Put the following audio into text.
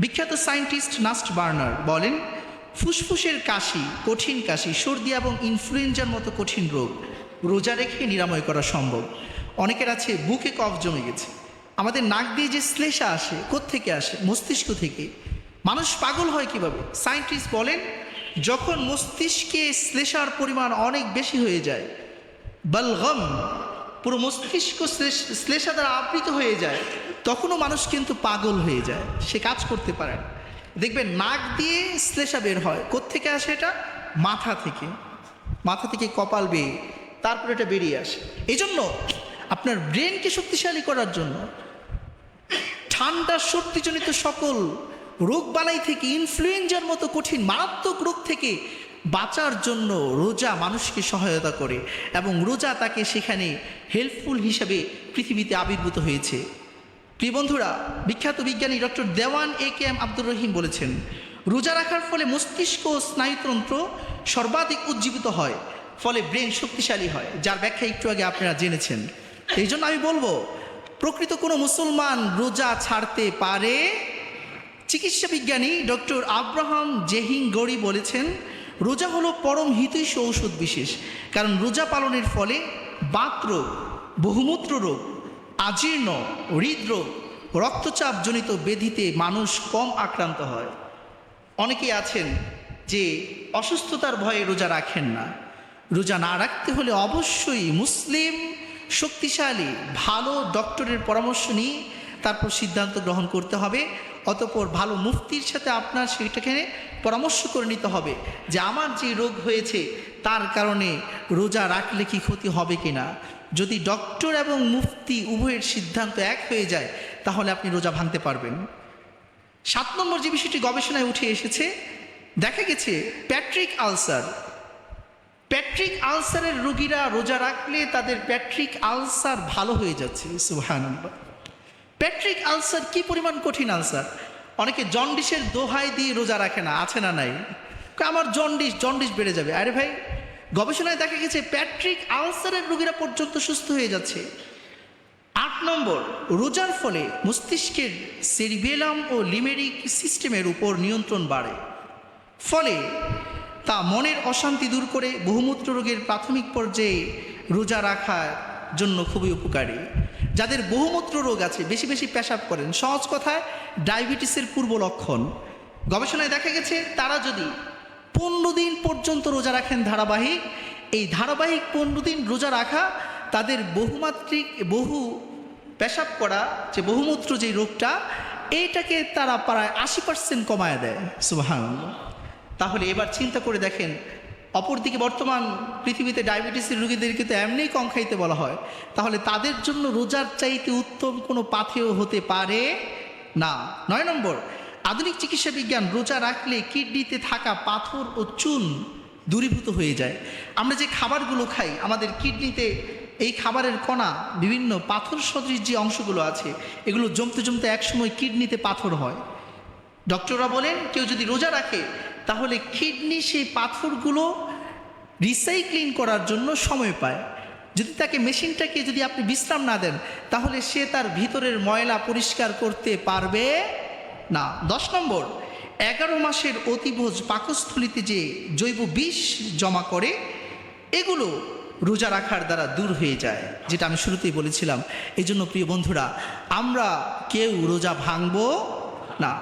বিখ্যাত scientist নাস্ট burner বলেন, ফুসফুসের কাশি, কঠিন কাশি, সর্দি এবং ইনফ্লুয়েঞ্জার মতো কঠিন রোগ রোজা রেখে নিরাময় করা সম্ভব। অনেকের আছে, বুকে কফ জমে গেছে। আমাদের নাক দিয়ে যে শ্লেষা আসে থেকে আসে, মস্তিষ্ক থেকে? মানুষ পাগল হয় কীভাবে? সায়েন্টিস্ট বলেন, যখন মস্তিষ্কে শ্লেষার পরিমাণ অনেক বেশি হয়ে যায় বলগম পুরো মস্তিষ্ক শ্লেষ- দ্বারা আবৃত হয়ে যায়, তখনও মানুষ কিন্তু পাগল হয়ে যায়, সে কাজ করতে পারে দেখবেন, নাক দিয়ে শ্লেষা বের হয়, কোত্থেকে আসে এটা? মাথা থেকে। মাথা থেকে কপাল বেয়ে, তারপরে এটা বেরিয়ে আসে। এই জন্য আপনার ব্রেনকে শক্তিশালী করার জন্য ঠান্ডা সর্দিজনিত সকল রোগ বালাই থেকে, ইনফ্লুয়েঞ্জার মতো কঠিন মারাত্মক রোগ থেকে বাঁচার জন্য রোজা মানুষকে সহায়তা করে এবং রোজা তাকে সেখানে হেল্পফুল হিসাবে পৃথিবীতে আবির্ভূত হয়েছে। প্রিয় বন্ধুরা, বিখ্যাত বিজ্ঞানী doctor Dewan A K M Abdur Rahim বলেছেন, রোজা রাখার ফলে মস্তিষ্ক ও স্নায়ুতন্ত্র সর্বাধিক উজ্জীবিত হয়, ফলে ব্রেন শক্তিশালী হয়। যার ব্যাখ্যা একটু আগে আপনারা জেনেছেন। এই জন্য আমি বলব, প্রকৃত কোনো মুসলমান রোজা ছাড়তে পারে? চিকিৎসা বিজ্ঞানী ডক্টর আব্রাহাম জেহিং গড়ি বলেছেন রোজা হলো পরম হিতৈষ ঔষধ বিশেষ। কারণ রোজা পালনের ফলে বাত রোগ, বহুমূত্র রোগ, আজীর্ণ, হৃদরোগ রক্তচাপজনিত বেধিতে মানুষ কম আক্রান্ত হয়। অনেকে আছেন যে অসুস্থতার ভয়ে রোজা রাখেন না। রোজা না রাখতে হলে অবশ্যই মুসলিম, শক্তিশালী, ভালো ডক্টরের পরামর্শ নিয়ে তারপর সিদ্ধান্ত গ্রহণ করতে হবে। অতপর ভালো মুফতির সাথে আপনার সেটাকে পরামর্শ করে নিতে হবে যে আমার যে রোগ হয়েছে, তার কারণে রোজা রাখলে কি ক্ষতি হবে কি না যদি ডক্টর এবং মুফতি উভয়ের সিদ্ধান্ত এক হয়ে যায়, তাহলে আপনি রোজা ভাঙতে পারবেন। সাত নম্বর যে বিষয়টি গবেষণায় উঠে এসেছে, দেখা গেছে প্যাট্রিক আলসার। প্যাট্রিক আলসারের রোগীরা রোজা রাখলে তাদের প্যাট্রিক আলসার ভালো হয়ে যাচ্ছে সুহান প্যাট্রিক আলসার কি পরিমাণ কঠিন আলসার? অনেকে জন্ডিসের দোহাই দিয়ে রোজা রাখে না, আছে না নাই? আমার জন্ডিস জন্ডিস বেড়ে যাবে। আরে ভাই, গবেষণায় দেখা গেছে প্যাট্রিক আলসারের রোগীরা পর্যন্ত সুস্থ হয়ে যাচ্ছে। আট নম্বর, রোজার ফলে মস্তিষ্কের সেরিবেলাম ও লিমেরিক সিস্টেমের উপর নিয়ন্ত্রণ বাড়ে। ফলে তা মনের অশান্তি দূর করে বহুমূত্র রোগের প্রাথমিক পর্যায়ে রোজা রাখার জন্য খুবই উপকারী। যাদের বহুমূত্র রোগ আছে, বেশি বেশি পেশাব করেন। সহজ কথায়, ডায়াবেটিসের পূর্ব লক্ষণ। গবেষণায় দেখা গেছে, তারা যদি পনেরো দিন পর্যন্ত রোজা রাখেন ধারাবাহিক, এই ধারাবাহিক পনেরো দিন রোজা রাখা, তাদের বহুমাত্রিক, বহু পেশাব করা, যে বহুমূত্র যে রোগটা, এইটাকে তারা প্রায় আশি পার্সেন্ট কমায় দেয়। সুবাহান তাহলে এবার চিন্তা করে দেখেন অপরদিকে বর্তমান পৃথিবীতে ডায়াবেটিসের রোগীদেরকে তো এমনিই কম খাইতে বলা হয়। তাহলে তাদের জন্য রোজার চাইতে উত্তম কোনো পাথেয় হতে পারে না। নয় নম্বর, আধুনিক চিকিৎসা বিজ্ঞান রোজা রাখলে কিডনিতে থাকা পাথর ও চুন দূরীভূত হয়ে যায়। আমরা যে খাবারগুলো খাই, আমাদের কিডনিতে এই খাবারের কণা, বিভিন্ন পাথর সদৃশ যে অংশগুলো আছে, এগুলো জমতে জমতে একসময় কিডনিতে পাথর হয়। ডক্টররা বলেন, কেউ যদি রোজা রাখে তাহলে কিডনি সেই পাথরগুলো রিসাইক্লিং করার জন্য সময় পায়। যদি তাকে মেশিনটাকে যদি আপনি বিশ্রাম না দেন, তাহলে সে তার ভিতরের ময়লা পরিষ্কার করতে পারবে না। দশ নম্বর, এগারো মাসের অতিভোজ পাকস্থলিতে যে জৈব বিষ জমা করে, এগুলো রোজা রাখার দ্বারা দূর হয়ে যায়, যেটা আমি শুরুতেই বলেছিলাম। এই জন্য প্রিয় বন্ধুরা, আমরা কেউ রোজা ভাঙবো না।